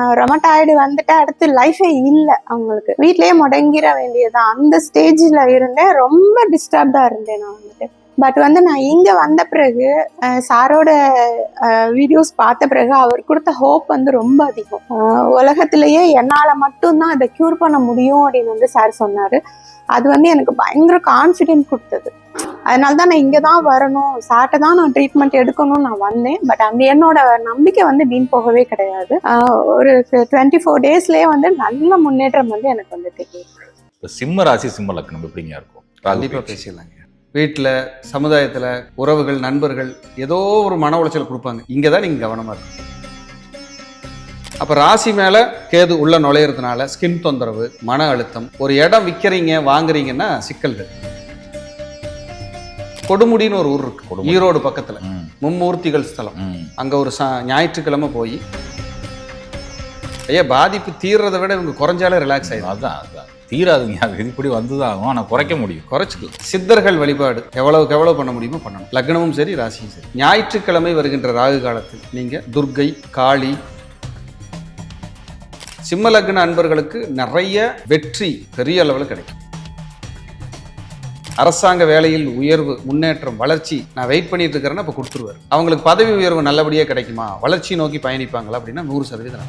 Rheumatoid வந்துட்டு அடுத்து லைஃபே இல்லை அவங்களுக்கு. வீட்லயே முடங்கிட வேண்டியதுதான். அந்த ஸ்டேஜ்ல இருந்தேன். ரொம்ப டிஸ்டர்ப்டாக இருந்தேன் நான் வந்துட்டு. பட் வந்து நான் இங்க வந்த பிறகு சாரோட வீடியோஸ் பார்த்த பிறகு அவர் கொடுத்த ஹோப் வந்து ரொம்ப அதிகம். உலகத்திலேயே என்னால மட்டும்தான் அதை க்யூர் பண்ண முடியும் அப்படின்னு வந்து சார் சொன்னாரு. அது வந்து எனக்கு பயங்கர கான்ஃபிடென்ட் கொடுத்தது. அதனால தான் நான் இங்கே தான் வரணும். சார்ட்ட தான் நான் ட்ரீட்மெண்ட் எடுக்கணும்னு நான் வந்தேன். பட் அந்த என்னோட நம்பிக்கை வந்து வீண் போகவே கிடையாது. ஒரு டுவெண்ட்டி ஃபோர் டேஸ்லேயே வந்து நல்ல முன்னேற்றம் வந்து எனக்கு வந்து தெரியும் இப்ப சிம்ம ராசி சிம்ம லக்னம் எப்படிங்க இருக்கும்? ராகு கண்டிப்பாக. பேசிடலாங்க. வீட்டில் சமுதாயத்தில் உறவுகள் நண்பர்கள் ஏதோ ஒரு மன உளைச்சல் கொடுப்பாங்க. இங்கே தான் நீங்கள் கவனமாக இருக்கணும். அப்போ ராசி மேலே கேது உள்ள நுழையிறதுனால ஸ்கின் தொந்தரவு மன அழுத்தம் ஒரு இடம் விற்கிறீங்க வாங்குறீங்கன்னா சிக்கல்கள். கொடுமுடின்னு ஒரு ஊர் இருக்கு. ஈரோடு பக்கத்தில். மும்மூர்த்திகள் ஸ்தலம். அங்கே ஒரு சா ஞாயிற்றுக்கிழமை போய் ஐயா பாதிப்பு தீர்றதை விட இவங்க குறைஞ்சாலே ரிலாக்ஸ் ஆயிடும் அதான் அதான். தீராதுங்க. அது இப்படி வந்துதான் ஆகும் ஆனால் குறைக்க முடியும். குறைச்சிக்கலாம் சித்தர்கள் வழிபாடு எவ்வளவுக்கு எவ்வளவு பண்ண முடியுமோ பண்ணணும். லக்னமும் சரி ராசியும் சரி. ஞாயிற்றுக்கிழமை வருகின்ற ராகு காலத்தில் நீங்க துர்கை காளி சிம்ம லக்ன அன்பர்களுக்கு நிறைய வெற்றி பெரிய அளவில் கிடைக்கும். அரசாங்க வேலையில் உயர்வு முன்னேற்றம் வளர்ச்சி நான் வெயிட் பண்ணிட்டு இருக்கிறேன்னா இப்போ கொடுத்துருவாரு. அவங்களுக்கு பதவி உயர்வு நல்லபடியாக கிடைக்குமா? வளர்ச்சி நோக்கி பயணிப்பாங்களா அப்படின்னா நூறு சதவீதம்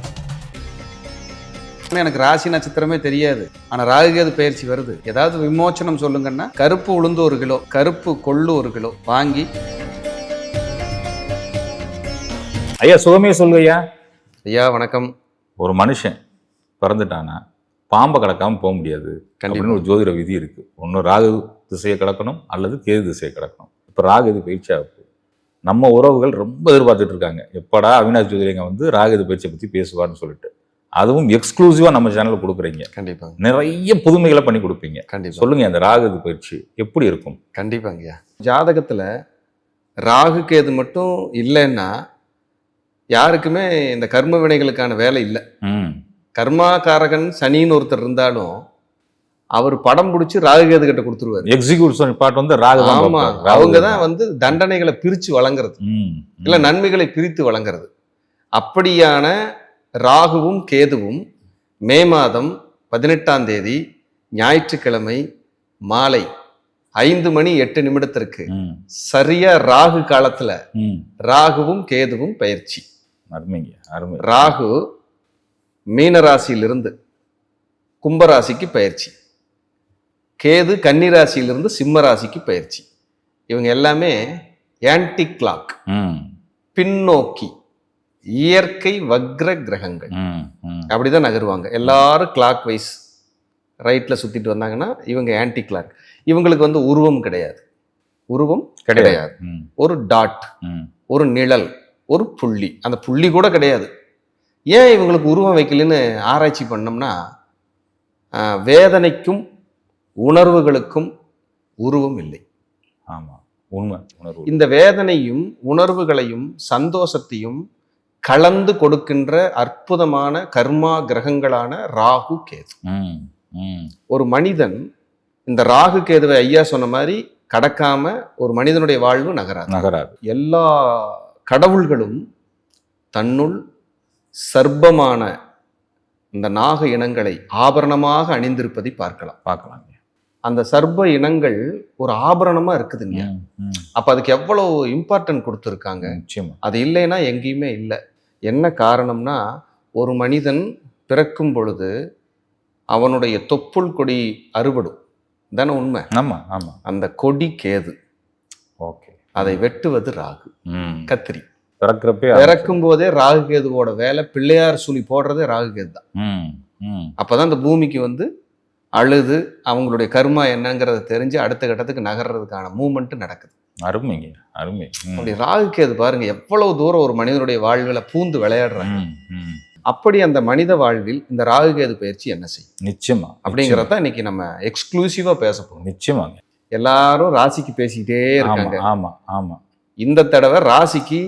எனக்கு ராசி நட்சத்திரமே தெரியாது. ஆனா ராகுகேது பயிற்சி வருது. ஏதாவது விமோச்சனம் சொல்லுங்கன்னா கருப்பு உளுந்து ஒரு கிலோ கருப்பு கொள்ளு ஒரு கிலோ வாங்கி. ஐயா சுகமே சொல்லுங்கய்யா ஐயா. வணக்கம். ஒரு மனுஷன் பிறந்துட்டானா பாம்பை கடக்காம போக முடியாது. அப்படின்னு ஒரு ஜோதிட விதி இருக்கு. ஒன்று ராகு திசையை கடக்கணும் அல்லது கேது திசையை கடக்கணும் இப்போ ராகு இது பயிற்சி ஆகுது. நம்ம உறவுகள் ரொம்ப எதிர்பார்த்துட்டு இருக்காங்க. எப்படா அவினாஷ் ஜோதிடங்க வந்து ராகு இது பயிற்சியை பற்றி பேசுவார்னு சொல்லிட்டு. அதுவும் எக்ஸ்க்ளூசிவாக நம்ம சேனலில் கொடுக்குறீங்க. கண்டிப்பாங்க நிறைய புதுமைகளை பண்ணி கொடுப்பீங்க. கண்டிப்பா. சொல்லுங்க அந்த ராகு பயிற்சி எப்படி இருக்கும்? கண்டிப்பாங்கய்யா ஜாதகத்துல ராகு கேது மட்டும் இல்லைன்னா யாருக்குமே இந்த கர்ம வினைகளுக்கான வேலை இல்லை. ம். கர்மாகாரகன் சனின்னு ஒருத்தர் இருந்தாலும் அவர் படம் பிடிச்சி ராகு கேது கிட்ட கொடுத்துருவாரு. எக்ஸிக்யூட்டிவ் பார்ட் வந்து ராகு ஆமா. அவங்க தான். வந்து தண்டனைகளை பிரிச்சு வழங்குறது. இல்ல. நன்மைகளை பிரித்து வழங்குறது. அப்படியான ராகுவும் கேதுவும் மே மாதம் பதினெட்டாம் தேதி ஞாயிற்றுக்கிழமை மாலை ஐந்து மணி எட்டு நிமிடத்திற்கு சரியா ராகு காலத்துல. ராகுவும் கேதுவும் பயிற்சி. அருமைங்க அருமை. ராகு மீனராசியிலிருந்து கும்பராசிக்கு பயிற்சி. கேது கன்னிராசியிலிருந்து சிம்ம ராசிக்கு பயிற்சி. இவங்க எல்லாமே ஆன்டி கிளாக் பின்னோக்கி. இயற்கை வக்ர கிரகங்கள். அப்படிதான் நகருவாங்க. எல்லாரும் கிளாக் வைஸ் ரைட்ல சுத்திட்டு வந்தாங்கன்னா இவங்க ஆன்டி கிளாக் இவங்களுக்கு வந்து உருவம் கிடையாது. உருவம் கிடையாது. ஒரு டாட். ஒரு நிழல் ஒரு புள்ளி. அந்த புள்ளி கூட கிடையாது. ஏன் இவங்களுக்கு உருவம் வைக்கலன்னு ஆராய்ச்சி பண்ணோம்னா வேதனைக்கும் உணர்வுகளுக்கும் உருவம் இல்லை. ஆமா. உண்மை. உணர்வு. இந்த வேதனையும் உணர்வுகளையும் சந்தோஷத்தையும் கலந்து கொடுக்கின்ற அற்புதமான கர்மா கிரகங்களான ராகு கேது. ஒரு மனிதன் இந்த ராகு கேதுவை ஐயா சொன்ன மாதிரி கடக்காம ஒரு மனிதனுடைய வாழ்வு நகராது. நகராது. எல்லா கடவுள்களும் தன்னுள் சர்ப்பமான இந்த நாக இனங்களை ஆபரணமாக அணிந்திருப்பதை பார்க்கலாம். பார்க்கலாங்க. அந்த சர்ப்ப இனங்கள் ஒரு ஆபரணமா இருக்குதுங்க. ம், ம். அப்ப அதுக்கு எவ்வளவு இம்பார்ட்டன்ட் கொடுத்துருக்காங்க? நிச்சயமா. அது இல்லைன்னா எங்கேயுமே இல்லை. என்ன காரணம்னா ஒரு மனிதன் பிறக்கும் பொழுது அவனுடைய தொப்புள் கொடி அறுபடும். தானே உண்மை? ஆமா ஆமா. அந்த கொடி கேது. ஓகே. அதை வெட்டுவது ராகு. கத்திரி. பிறக்கிறப்பே பிறக்கும் போதே ராகு கேதுவோட வேலை பிள்ளையார் சுழி போடுறதே ராகு கேது தான் ம், ம். அப்பதான் இந்த பூமிக்கு வந்து அழுது அவங்களுடைய கர்மா என்னங்கிறத தெரிஞ்சு அடுத்த கட்டத்துக்கு நகர்றதுக்கான மூமெண்ட் நடக்குது. அருமைங்க அருமை. அப்படி ராகு கேது பாருங்க எவ்வளவு தூரம் ஒரு மனிதனுடைய வாழ்வில் பூந்து விளையாடுறாங்க. அப்படி அந்த மனித வாழ்வில் இந்த ராகு கேது பயிற்சி என்ன செய்யும்? நிச்சயமா அப்படிங்கறத இன்னைக்கு நம்ம எக்ஸ்க்ளூசிவா பேச போறோம். நிச்சயமாங்க. எல்லாரும் ராசிக்கு பேசிக்கிட்டே இருக்காங்க. ஆமா ஆமா. இந்த தடவை ராசிக்கு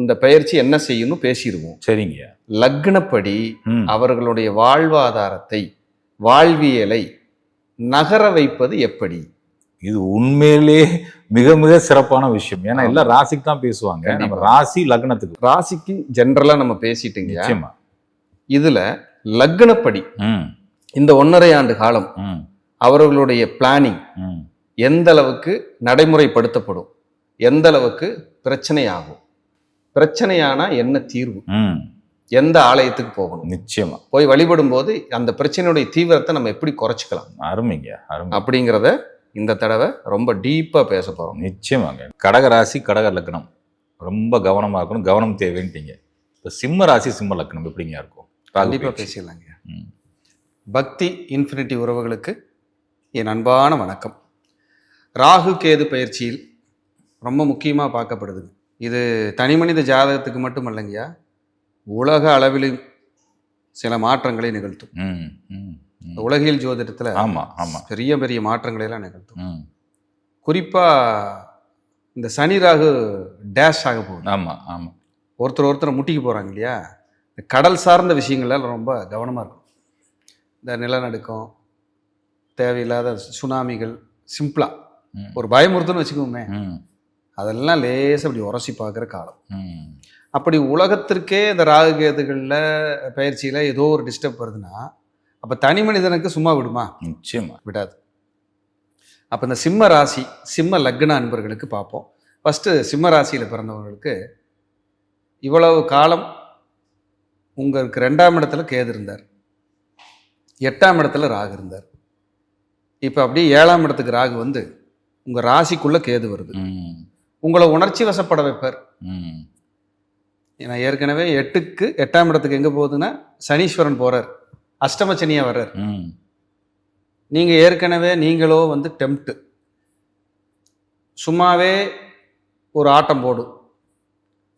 இந்த பயிற்சி என்ன செய்யணும்னு பேசிடுவோம். சரிங்க. லக்னப்படி. அவர்களுடைய வாழ்வாதாரத்தை வாழ்வியலை நகர வைப்பது எப்படி? இது உண்மையிலே மிக மிக சிறப்பான விஷயம். ஏன்னா எல்லாம் ராசிக்கு தான் பேசுவாங்க. நம்ம. ராசி லக்னத்துக்கு. ராசிக்கு ஜென்ரலா நம்ம பேசிட்டுங்க. நிச்சயமா. இதுல லக்னப்படி ம். இந்த ஒன்றரை ஆண்டு காலம் ம். அவர்களுடைய பிளானிங் ம். எந்த அளவுக்கு நடைமுறைப்படுத்தப்படும்? எந்த அளவுக்கு பிரச்சனை ஆகும் பிரச்சனையானா என்ன தீர்வு? ம். எந்த ஆலயத்துக்கு போகணும்? நிச்சயமா. போய் வழிபடும் போது அந்த பிரச்சனையுடைய தீவிரத்தை நம்ம எப்படி குறைச்சிக்கலாம்? அருமைங்க அருமை. அப்படிங்கிறத இந்த தடவை ரொம்ப டீப்பா பேச போறோம். நிச்சயமாங்க. கடக ராசி கடக லக்னம். ரொம்ப கவனமா இருக்கணும். கவனம் தேவைன்ட்டீங்க. இப்போ சிம்ம ராசி சிம்ம லக்னம் எப்படிங்க இருக்கும்? ராகு கண்டிப்பா பயிற்சி. பேசிடலாங்க. ம். பக்தி இன்ஃபினிட்டி உறவுகளுக்கு என் அன்பான வணக்கம். ராகு கேது பயிற்சியில் ரொம்ப முக்கியமாக பார்க்கப்படுது. இது தனி மனித ஜாதகத்துக்கு மட்டும் இல்லைங்கய்யா உலக அளவிலும் சில மாற்றங்களை நிகழ்த்தும். ம் ம் ம். உலகியல் ஜோதிடத்தில் ஆமா ஆமா. பெரிய பெரிய மாற்றங்களை எல்லாம் நிகழ்த்தும் குறிப்பாக இந்த சனி ராகு டேஷ் ஆக போகுது. ஆமா ஆமா. ஒருத்தர் ஒருத்தர் முட்டிக்கு போகிறாங்க இல்லையா? இந்த கடல் சார்ந்த விஷயங்கள்ல ரொம்ப கவனமாக இருக்கும். இந்த நிலநடுக்கம் தேவையில்லாத சுனாமிகள் சிம்பிளாக. ஒரு பயமுறுத்துன்னு வச்சுக்கோமே. அதெல்லாம் லேசாக அப்படி உரசி பார்க்குற காலம். அப்படி உலகத்திற்கே இந்த ராகு கேதுகளில் பயிற்சியில் ஏதோ ஒரு டிஸ்டர்ப் வருதுன்னா அப்போ தனி மனிதனுக்கு சும்மா விடுமா? நிச்சயமா. விடாது. அப்போ இந்த சிம்ம ராசி சிம்ம லக்ன அன்பர்களுக்கு பார்ப்போம். ஃபஸ்ட்டு சிம்ம ராசியில் பிறந்தவங்களுக்கு இவ்வளவு காலம் உங்களுக்கு ரெண்டாம் இடத்துல கேது இருந்தார். எட்டாம் இடத்துல ராகு இருந்தார். இப்போ அப்படியே ஏழாம் இடத்துக்கு ராகு வந்து உங்கள் ராசிக்குள்ளே கேது வருது. உங்களை உணர்ச்சி வசப்பட வைப்பார். ம். ஏன்னா ஏற்கனவே எட்டுக்கு எட்டாம் இடத்துக்கு எங்கே போகுதுன்னா சனீஸ்வரன் போகிறார் அஷ்டம சனியாக வர்றார். ம். நீங்கள் ஏற்கனவே நீங்களோ வந்து டெம்ப்ட்டு சும்மாவே ஒரு ஆட்டம் போடும்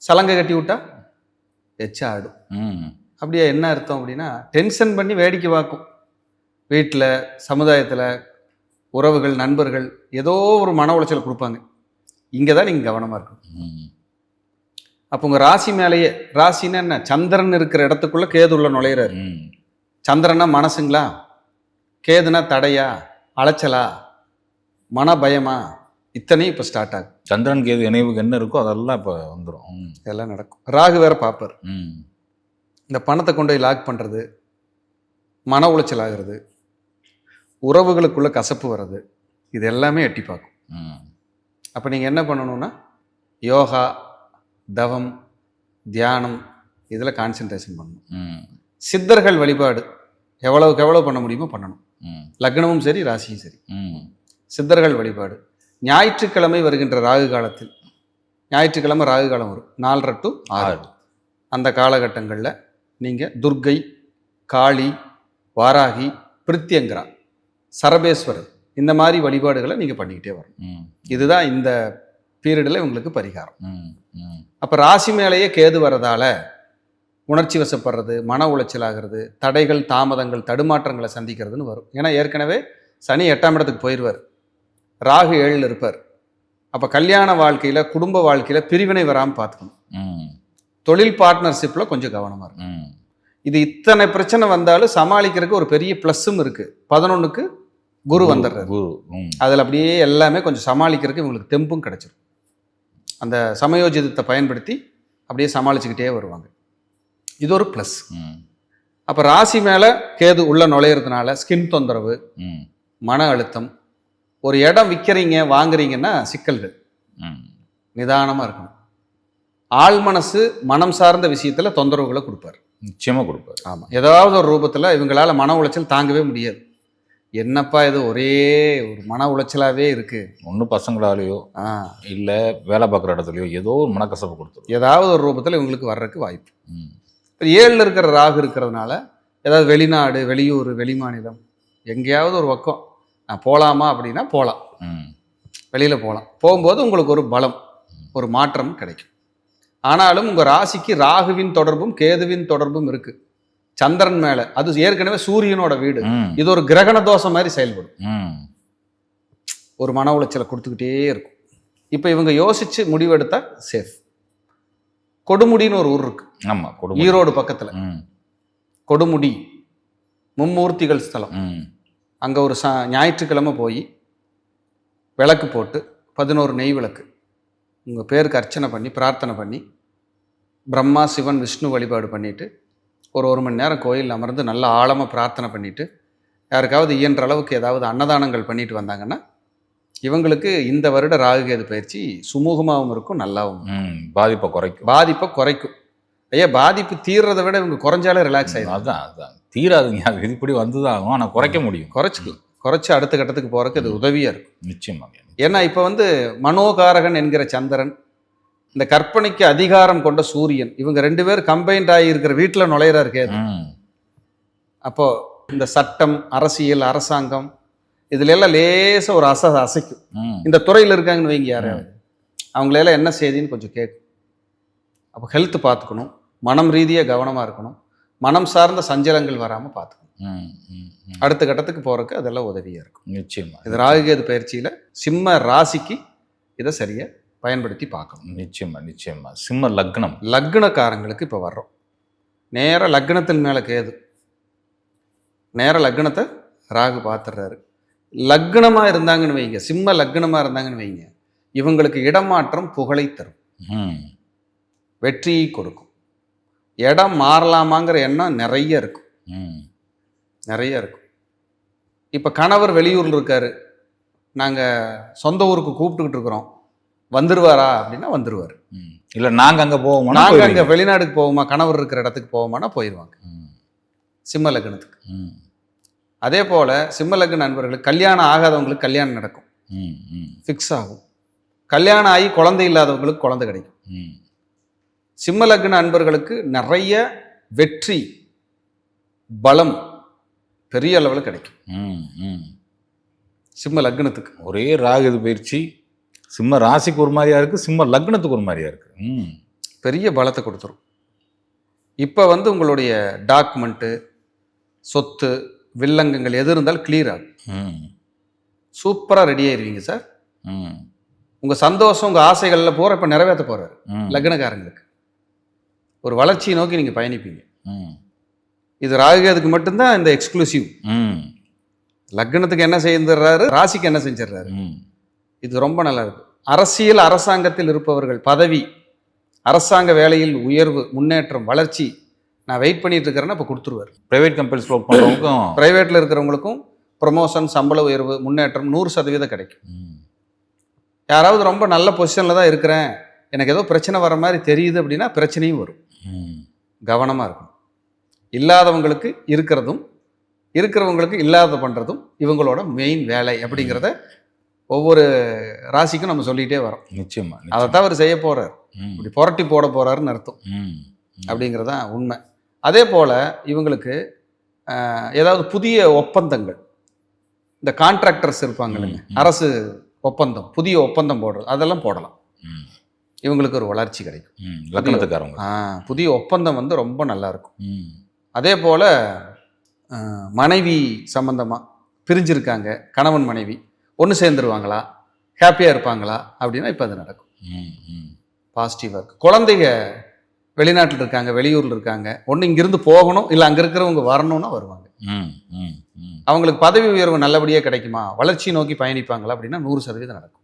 சலங்கை கட்டி விட்டா எச்சா ஆடும் ம். அப்படியே என்ன அர்த்தம் அப்படின்னா டென்ஷன் பண்ணி வேடிக்கை பார்க்கும். வீட்டில் சமுதாயத்தில் உறவுகள் நண்பர்கள் ஏதோ ஒரு மன உளைச்சலை கொடுப்பாங்க. இங்கே தான் நீங்கள் கவனமாக இருக்கணும். ம். அப்போ உங்கள் ராசி மேலேயே ராசின்னா என்ன? சந்திரன் இருக்கிற இடத்துக்குள்ளே கேது உள்ள நுழையிறாரு சந்திரனா மனசுங்களா? கேதுனா தடையா? அலைச்சலா? மன பயமா இத்தனையும் இப்போ ஸ்டார்ட் ஆகும் சந்திரன் கேது இணைவுக்கு என்ன இருக்கோ அதெல்லாம் இப்போ வந்துடும் இதெல்லாம் நடக்கும். ராகு வேற பார்ப்பார். ம். இந்த பணத்தை கொண்டு போய் லாக் பண்ணுறது மன உளைச்சல் ஆகிறது உறவுகளுக்குள்ள கசப்பு வர்றது இது எல்லாமே எட்டி பார்க்கும். ம். அப்போ நீங்கள் என்ன பண்ணணும்னா யோகா தவம் தியானம் இதில் கான்சென்ட்ரேஷன் பண்ணணும். சித்தர்கள் வழிபாடு எவ்வளவுக்கு எவ்வளோ பண்ண முடியுமோ பண்ணணும். ம். லக்னமும் சரி ராசியும் சரி. ம். சித்தர்கள் வழிபாடு. ஞாயிற்றுக்கிழமை வருகின்ற ராகு காலத்தில் ஞாயிற்றுக்கிழமை ராகு காலம் வரும். நாலரை டு ஆறு. அந்த காலகட்டங்களில் நீங்கள் துர்க்கை காளி வாராகி பிரித்யங்கரா சரபேஸ்வரர் இந்த மாதிரி வழிபாடுகளை நீங்கள் பண்ணிக்கிட்டே வரணும். ம். இதுதான் இந்த பீரியடில் உங்களுக்கு பரிகாரம். அப்போ ராசி மேலேயே கேது வரதால உணர்ச்சி வசப்படுறது மன உளைச்சல் ஆகிறது தடைகள் தாமதங்கள் தடுமாற்றங்களை சந்திக்கிறதுன்னு வரும். ஏன்னா ஏற்கனவே சனி எட்டாம் இடத்துக்கு போயிடுவார் ராகு ஏழில் இருப்பார். அப்போ கல்யாண வாழ்க்கையில் குடும்ப வாழ்க்கையில் பிரிவினை வராமல் பார்த்துக்கணும். தொழில் பார்ட்னர்ஷிப்பில் கொஞ்சம் கவனமாக இருக்கும் இது இத்தனை பிரச்சனை வந்தாலும் சமாளிக்கிறதுக்கு ஒரு பெரிய ப்ளஸ்ஸும் இருக்குது பதினொன்றுக்கு குரு வந்துடுறாரு. குரு அதில் அப்படியே எல்லாமே கொஞ்சம் சமாளிக்கிறதுக்கு இவங்களுக்கு தெம்பும் கிடைச்சிரும். அந்த சமயோஜிதத்தை பயன்படுத்தி அப்படியே சமாளிச்சுக்கிட்டே வருவாங்க. இது ஒரு ப்ளஸ் ம். அப்போ ராசி மேலே கேது உள்ள நுழையிறதுனால ஸ்கின் தொந்தரவு மன அழுத்தம் ஒரு இடம் விற்கிறீங்க வாங்குறீங்கன்னா சிக்கல்கள். நிதானமாக இருக்கணும். ஆள் மனசு மனம் சார்ந்த விஷயத்தில் தொந்தரவுகளை கொடுப்பார். நிச்சயமா கொடுப்பாரு. ஆமாம் ஏதாவது ஒரு ரூபத்தில் இவங்களால மன உளைச்சல் தாங்கவே முடியாது. என்னப்பா இது ஒரே ஒரு மன உளைச்சலாகவே இருக்குது ஒன்று பசங்களாலேயோ ஆ. இல்லை வேலை பார்க்குற இடத்துலையோ ஏதோ ஒரு மனக்கசப்பு கொடுத்துரும். ஏதாவது ஒரு ரூபத்தில் இவங்களுக்கு வர்றதுக்கு வாய்ப்பு. ம். ஏழில் இருக்கிற ராகு இருக்கிறதுனால ஏதாவது வெளிநாடு வெளியூர் வெளிமாநிலம் எங்கேயாவது ஒரு பக்கம் நான் போகலாமா அப்படின்னா போகலாம் வெளியில் போகலாம் போகும்போது உங்களுக்கு ஒரு பலம் ஒரு மாற்றம் கிடைக்கும். ஆனாலும் உங்கள் ராசிக்கு ராகுவின் தொடர்பும் கேதுவின் தொடர்பும் இருக்குது சந்திரன் மேலே அது ஏற்கனவே சூரியனோட வீடு. இது ஒரு கிரகண தோஷம் மாதிரி செயல்படும். ஒரு மன உளைச்சலை கொடுத்துக்கிட்டே இருக்கும். இப்போ இவங்க யோசிச்சு முடிவெடுத்தா சேஃப் கொடுமுடின்னு ஒரு ஊர் இருக்கு. ஆமாம் கொடுமை ஈரோடு பக்கத்தில். ம். கொடுமுடி மும்மூர்த்திகள் ஸ்தலம். அங்கே ஒரு ச ஞாயிற்றுக்கிழமை போய் விளக்கு போட்டு பதினோரு நெய் விளக்கு. உங்கள் பேருக்கு அர்ச்சனை பண்ணி பிரார்த்தனை பண்ணி பிரம்மா சிவன் விஷ்ணு வழிபாடு பண்ணிட்டு ஒரு ஒரு மணி நேரம் கோயில் அமர்ந்து நல்ல ஆழமாக பிரார்த்தனை பண்ணிட்டு யாருக்காவது இயன்ற அளவுக்கு ஏதாவது அன்னதானங்கள் பண்ணிட்டு வந்தாங்கன்னா இவங்களுக்கு இந்த வருட ராகுகேது பயிற்சி சுமூகமாகவும் இருக்கும் நல்லாவும் பாதிப்பை குறைக்கும். பாதிப்பை குறைக்கும். ஐயா பாதிப்பு தீர்றதை விட இவங்க குறைஞ்சாலே ரிலாக்ஸ் ஆயிடும் அதான் அதான். தீராதுங்க. அது விதிப்படி வந்துதான் ஆகும் ஆனால் குறைக்க முடியும். குறைச்சிக்கலாம். குறைச்சி அடுத்த கட்டத்துக்கு போறதுக்கு இது உதவியாக இருக்கும். நிச்சயமாக ஏன்னா இப்போ வந்து மனோகாரகன் என்கிற சந்திரன் இந்த கற்பனைக்கு அதிகாரம் கொண்ட சூரியன் இவங்க ரெண்டு பேர் கம்பைன்ட் ஆகி இருக்கிற வீட்டில் நுழையிறாரு கேது. ம். அப்போ இந்த சட்டம் அரசியல் அரசாங்கம் இதுல எல்லாம் லேசா ஒரு அச அசைக்கும். இந்த துறையில் இருக்காங்கன்னு வைங்க யாராவது அவங்களெல்லாம் என்ன செய்தின்னு கொஞ்சம் கேட்கும். அப்போ ஹெல்த் பார்த்துக்கணும். மனம் ரீதியாக கவனமாக இருக்கணும். மனம் சார்ந்த சஞ்சலங்கள் வராமல் பார்த்துக்கணும். அடுத்த கட்டத்துக்கு போறதுக்கு அதெல்லாம் உதவியாக இருக்கும். நிச்சயமா இது ராகுகேது பயிற்சியில் சிம்ம ராசிக்கு இதை சரியாக பயன்படுத்தி பார்க்கணும். நிச்சயமா நிச்சயமா. சிம்ம லக்னம். லக்னக்காரங்களுக்கு இப்போ வர்றோம். நேர லக்னத்தின் மேலே கேது. நேர லக்னத்தை ராகு பார்த்துடுறாரு லக்னமாக இருந்தாங்கன்னு வைங்க. சிம்ம லக்னமாக இருந்தாங்கன்னு வைங்க. இவங்களுக்கு இடமாற்றம் புகழை தரும். வெற்றியை கொடுக்கும். இடம் மாறலாமாங்கிற எண்ணம் நிறைய இருக்கும். நிறைய இருக்கும். இப்போ கணவர் வெளியூரில் இருக்காரு. நாங்கள் சொந்த ஊருக்கு கூப்பிட்டுக்கிட்டு இருக்கிறோம். வந்துருவாரா அப்படின்னா வந்துருவார். ம். இல்லை நாங்கள் அங்கே போவோம் நாங்கள் அங்கே வெளிநாடுக்கு போவோமா? கணவர் இருக்கிற இடத்துக்கு போவோமானா போயிடுவாங்க. சிம்ம லக்னத்துக்கு. ம். அதே போல் சிம்ம லக்ன நண்பர்களுக்கு கல்யாணம் ஆகாதவங்களுக்கு கல்யாணம் நடக்கும். ம் ம். ஃபிக்ஸ் ஆகும். கல்யாணம் ஆகி குழந்தை இல்லாதவங்களுக்கு குழந்தை கிடைக்கும். ம். சிம்ம லக்ன அன்பர்களுக்கு நிறைய வெற்றி பலம் பெரிய அளவில் கிடைக்கும். ம் ம். சிம்ம லக்னத்துக்கு. ஒரே ராகுது பயிற்சி. சிம்ம ராசிக்கு ஒரு மாதிரியா இருக்கு சிம்ம லக்னத்துக்கு ஒரு மாதிரியா இருக்கு. ம். பெரிய பலத்தை கொடுத்துரும். இப்போ வந்து உங்களுடைய டாக்குமெண்ட்டு சொத்து வில்லங்கங்கள் எது இருந்தாலும் கிளியர் ஆகும். சூப்பராக ரெடி ஆயிருவீங்க சார் ம். உங்கள் சந்தோஷம் உங்கள் ஆசைகளில் போகிற இப்போ நிறைவேற்ற போகிறாரு லக்னக்காரங்களுக்கு. ஒரு வளர்ச்சியை நோக்கி நீங்கள் பயணிப்பீங்க. ம். இது ராகுகேதுக்கு மட்டும்தான் இந்த எக்ஸ்க்ளூசிவ் ம். லக்னத்துக்கு என்ன செய்துறாரு ராசிக்கு என்ன செஞ்சிடுறாரு? இது ரொம்ப நல்லா இருக்கு. அரசியல் அரசாங்கத்தில் இருப்பவர்கள் பதவி அரசாங்க வேலையில் உயர்வு முன்னேற்றம் வளர்ச்சி நான் வெயிட் பண்ணிட்டு இருக்கிறேன்னா இப்போ கொடுத்துருவார். ப்ரைவேட் கம்பெனிஸ் ஒர்க் பண்ணுறவங்களுக்கும் பிரைவேட்டில் இருக்கிறவங்களுக்கும் ப்ரொமோஷன் சம்பள உயர்வு முன்னேற்றம் நூறு சதவீதம் கிடைக்கும். யாராவது ரொம்ப நல்ல பொசிஷனில் தான் இருக்கிறேன். எனக்கு ஏதோ பிரச்சனை வர மாதிரி தெரியுது அப்படின்னா பிரச்சனையும் வரும். கவனமாக இருக்கணும். இல்லாதவங்களுக்கு இருக்கிறதும் இருக்கிறவங்களுக்கு இல்லாத பண்ணுறதும் இவங்களோட மெயின் வேலை அப்படிங்கிறத ஒவ்வொரு ராசிக்கும் நம்ம சொல்லிகிட்டே வரோம். நிச்சயமா அதை. தான் அவர் செய்ய போகிறார் இப்படி புரட்டி போட போகிறாருன்னு அர்த்தம். அப்படிங்கிறதான் உண்மை. அதே போல் இவங்களுக்கு ஏதாவது புதிய ஒப்பந்தங்கள். இந்த கான்ட்ராக்டர்ஸ் இருப்பாங்க இல்லைங்க. அரசு ஒப்பந்தம் புதிய ஒப்பந்தம் போடுறது அதெல்லாம் போடலாம். இவங்களுக்கு ஒரு வளர்ச்சி கிடைக்கும். ஆ, புதிய ஒப்பந்தம் வந்து ரொம்ப நல்லா இருக்கும் ம். அதே போல் மனைவி சம்பந்தமாக பிரிஞ்சிருக்காங்க கணவன் மனைவி ஒன்று சேர்ந்துருவாங்களா ஹாப்பியாக இருப்பாங்களா அப்படின்னா இப்போ அது நடக்கும். பாசிட்டிவாக இருக்கு. குழந்தைங்க வெளிநாட்டில் இருக்காங்க வெளியூரில் இருக்காங்க. ஒன்று இங்கிருந்து போகணும் இல்லை அங்கே இருக்கிறவங்க வரணும்னா வருவாங்க. அவங்களுக்கு பதவி உயர்வு நல்லபடியாக கிடைக்குமா? வளர்ச்சி நோக்கி பயணிப்பாங்களா அப்படின்னா நூறு சதவீதம் நடக்கும்.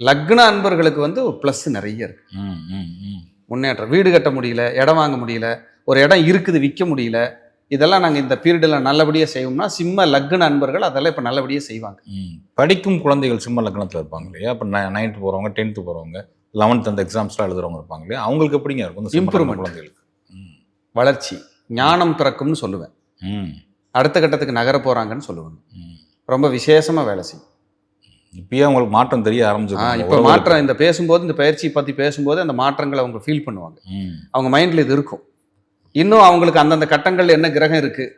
லக்ன அன்பர்களுக்கு வந்து ஒரு ப்ளஸ் நிறைய இருக்கு. முன்னேற்றம். வீடு கட்ட முடியல இடம் வாங்க முடியல ஒரு இடம் இருக்குது விற்க முடியல. இதெல்லாம் நாங்கள் இந்த பீரியடில் நல்லபடியாக செய்வோம்னா சிம்ம லக்ன அன்பர்கள் அதெல்லாம் இப்போ நல்லபடியாக செய்வாங்க. படிக்கும் குழந்தைகள் சிம்ம லக்னத்தில் இருப்பாங்க இல்லையா? இப்போ நைன்த்து போகிறவங்க டென்த்து போகிறவங்க லெவன்த் அந்த எக்ஸாம்ஸ்லாம் எழுதுறவங்க இருப்பாங்க இல்லையா? அவங்களுக்கு எப்படிங்க இருக்கும்? Improvement. குழந்தைகளுக்கு. வளர்ச்சி ஞானம் பிறக்கும்னு சொல்லுவேன். அடுத்த கட்டத்துக்கு நகர போகிறாங்கன்னு சொல்லுவாங்க. ம். ரொம்ப விசேஷமாக வேலை செய்யும். இப்பயே அவங்களுக்கு மாற்றம் தெரிய ஆ ஆரம்பிச்சிருக்காங்க இப்போ மாற்றம் இந்த பேசும்போது இந்த பயிற்சி பற்றி பேசும்போது அந்த மாற்றங்களை அவங்க ஃபீல் பண்ணுவாங்க. அவங்க மைண்டில் இது இருக்கும். இன்னும் அவங்களுக்கு அந்தந்த கட்டங்கள் என்ன கிரகம் இருக்குது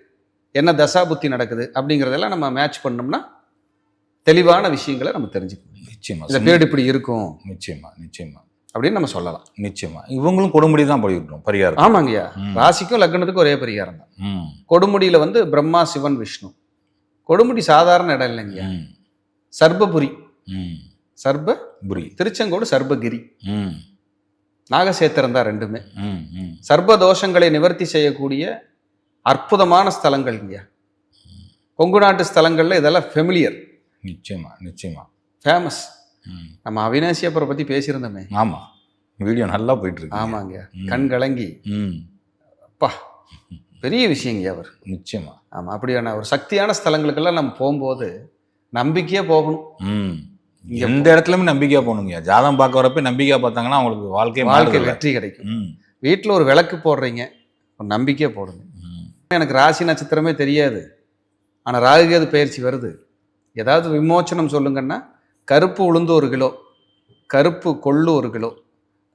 என்ன தசா புத்தி நடக்குது? அப்படிங்கிறதெல்லாம் நம்ம மேட்ச் பண்ணோம்னா தெளிவான விஷயங்களை நம்ம தெரிஞ்சுக்கணும். நிச்சயமா. இந்த பீரியட் இப்படி இருக்கும். நிச்சயமா நிச்சயமா. அப்படின்னு நம்ம சொல்லலாம். நிச்சயமா. இவங்களும் கொடுமுடி தான் படிக்கட்டும் பரிகாரம். ஆமாங்கய்யா. ராசிக்கும் லக்னத்துக்கும் ஒரே பரிகாரம் தான். ம். கொடுமுடியில் வந்து பிரம்மா சிவன் விஷ்ணு. கொடுமுடி சாதாரண இடம் இல்லைங்கய்யா. சர்பபுரி ம். சர்ப புரி. திருச்செங்கோடு சர்பகிரி ம். நாகசேத்திரம் தான் ரெண்டுமே. ம் ம். சர்ப தோஷங்களை நிவர்த்தி செய்யக்கூடிய அற்புதமான ஸ்தலங்கள் இங்க கொங்கு நாட்டு ஸ்தலங்கள்ல இதெல்லாம் ஃபெமிலியர் நிச்சயமா நிச்சயமா. ஃபேமஸ் நம்ம அவினாசி அப்புறம் பத்தி பேசியிருந்தோமே. ஆமா. வீடியோ நல்லா போயிட்டு இருக்கு ஆமாங்க. கண் கலங்கி. அப்பா பெரிய விஷயங்க அவர். நிச்சயமா. ஆமாம் அப்படியான ஒரு சக்தியான ஸ்தலங்களுக்கெல்லாம் நம்ம போகும்போது நம்பிக்கையாக போகணும். எந்த இடத்துலயுமே நம்பிக்கையா போகணுங்க. ஜாதகம் பார்க்க வரப்ப நம்பிக்கையா பார்த்தாங்கன்னா அவங்களுக்கு வாழ்க்கை வாழ்க்கை வெற்றி கிடைக்கும். வீட்டில் ஒரு விளக்கு போடுறீங்க ஒரு நம்பிக்கையாக போடுங்க. எனக்கு ராசி நட்சத்திரமே தெரியாது. ஆனால் ராகுகேது பயிற்சி வருது. ஏதாவது விமோச்சனம் சொல்லுங்கன்னா கருப்பு உளுந்து ஒரு கிலோ கருப்பு கொள்ளு ஒரு கிலோ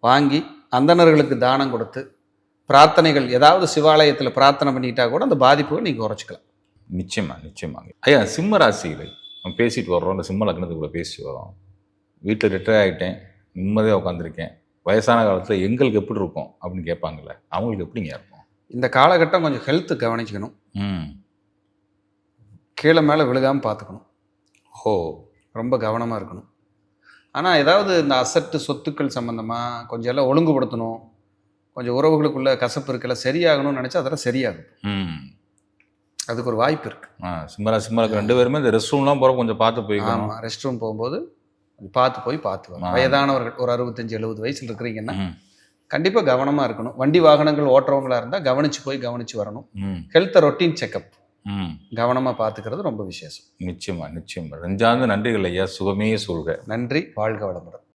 வாங்கி அந்தணர்களுக்கு தானம் கொடுத்து பிரார்த்தனைகள் ஏதாவது சிவாலயத்தில் பிரார்த்தனை பண்ணிக்கிட்டா கூட அந்த பாதிப்புகளை நீங்கள் குறைச்சிக்கலாம். நிச்சயமா நிச்சயமாங்க ஐயா சிம்ம ராசிகளை நம்ம பேசிட்டு வர்றோம். இந்த சிம்ம லக்னத்துக்குள்ள பேசிட்டு வரோம் வீட்டில் ரிட்டையர் ஆகிட்டேன் நிம்மதியாக உட்காந்துருக்கேன் வயசான காலத்தில் எங்களுக்கு எப்படி இருக்கும் அப்படின்னு கேட்பாங்கல்ல அவங்களுக்கு எப்படிங்க இருக்கும் இந்த காலகட்டம் கொஞ்சம் ஹெல்த்து கவனிச்சுக்கணும். ம். கீழே மேலே விழுகாமல் பார்த்துக்கணும். ஓ. ரொம்ப கவனமாக இருக்கணும். ஆனால் ஏதாவது இந்த அசட்டு சொத்துக்கள் சம்மந்தமாக கொஞ்சம் எல்லாம் ஒழுங்குபடுத்தணும். கொஞ்சம் உறவுகளுக்குள்ள கசப்பு இருக்கல சரியாகணும்னு நினச்சா அதெல்லாம் சரியாகும். ம். அதுக்கு ஒரு வாய்ப்பு இருக்குது சிம்மரா சிம்மராக்கு ரெண்டு பேருமே இந்த ரெஸ்ட் ரூம்லாம் போகிற கொஞ்சம் பார்த்து போய்க்கணும். ஆமாம் ரெஸ்ட் ரூம் போகும்போது பார்த்து போய் பார்த்து வரணும். வயதானவர்கள் ஒரு அறுபத்தஞ்சு எழுபது வயசில் இருக்கிறீங்கன்னா கண்டிப்பாக கவனமாக இருக்கணும். வண்டி வாகனங்கள் ஓட்டுறவங்களா இருந்தால் கவனித்து போய் கவனித்து வரணும். ஹெல்த்தை ரொட்டீன் செக்கப் கவனமாக பார்த்துக்கிறது ரொம்ப விசேஷம். நிச்சயமா நிச்சயமா. நெஞ்சார்ந்த நன்றிகள் ஐயா. சுகமே சொல்க. நன்றி. வாழ்க வளமுடன்.